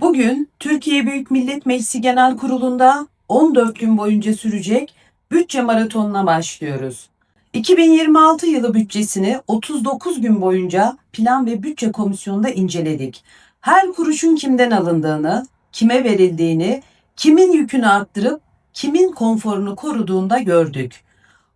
Bugün Türkiye Büyük Millet Meclisi Genel Kurulu'nda 14 gün boyunca sürecek bütçe maratonuna başlıyoruz. 2026 yılı bütçesini 39 gün boyunca Plan ve Bütçe Komisyonu'nda inceledik. Her kuruşun kimden alındığını, kime verildiğini, kimin yükünü arttırıp kimin konforunu koruduğunda gördük.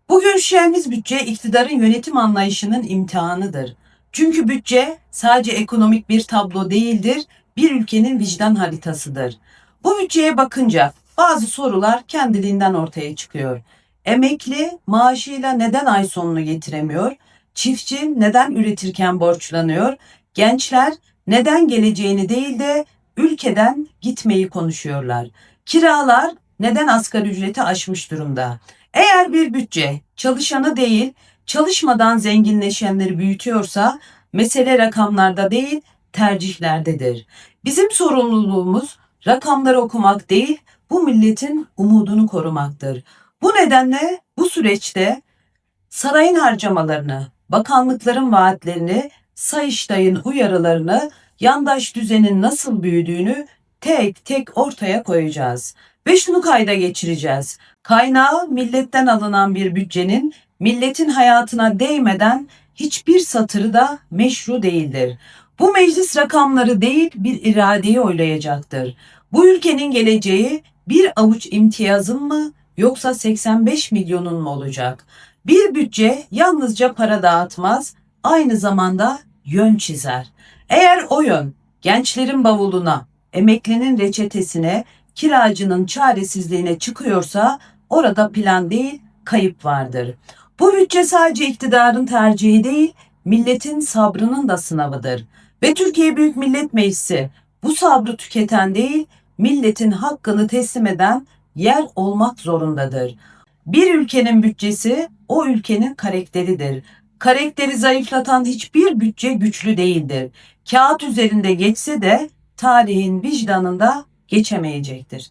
Bu görüşeceğimiz bütçe iktidarın yönetim anlayışının imtihanıdır. Çünkü bütçe sadece ekonomik bir tablo değildir, bir ülkenin vicdan haritasıdır. Bu bütçeye bakınca bazı sorular kendiliğinden ortaya çıkıyor. Emekli maaşıyla neden ay sonunu getiremiyor? Çiftçi neden üretirken borçlanıyor? Gençler neden geleceğini değil de ülkeden gitmeyi konuşuyorlar? Kiralar neden asgari ücreti aşmış durumda? Eğer bir bütçe çalışanı değil, çalışmadan zenginleşenleri büyütüyorsa mesele rakamlarda değil, tercihlerdedir. Bizim sorumluluğumuz rakamları okumak değil, bu milletin umudunu korumaktır. Bu nedenle bu süreçte sarayın harcamalarını, bakanlıkların vaatlerini, Sayıştay'ın uyarılarını, yandaş düzenin nasıl büyüdüğünü tek tek ortaya koyacağız. Ve şunu kayda geçireceğiz. Kaynağı milletten alınan bir bütçenin milletin hayatına değmeden hiçbir satırı da meşru değildir. Bu meclis rakamları değil bir iradeyi oylayacaktır. Bu ülkenin geleceği bir avuç imtiyazın mı yoksa 85 milyonun mu olacak? Bir bütçe yalnızca para dağıtmaz, aynı zamanda yön çizer. Eğer o yön gençlerin bavuluna, emeklinin reçetesine, kiracının çaresizliğine çıkıyorsa orada plan değil, kayıp vardır. Bu bütçe sadece iktidarın tercihi değil, milletin sabrının da sınavıdır. Ve Türkiye Büyük Millet Meclisi bu sabrı tüketen değil, milletin hakkını teslim eden yer olmak zorundadır. Bir ülkenin bütçesi o ülkenin karakteridir. Karakteri zayıflatan hiçbir bütçe güçlü değildir. Kağıt üzerinde geçse de tarihin vicdanında geçemeyecektir.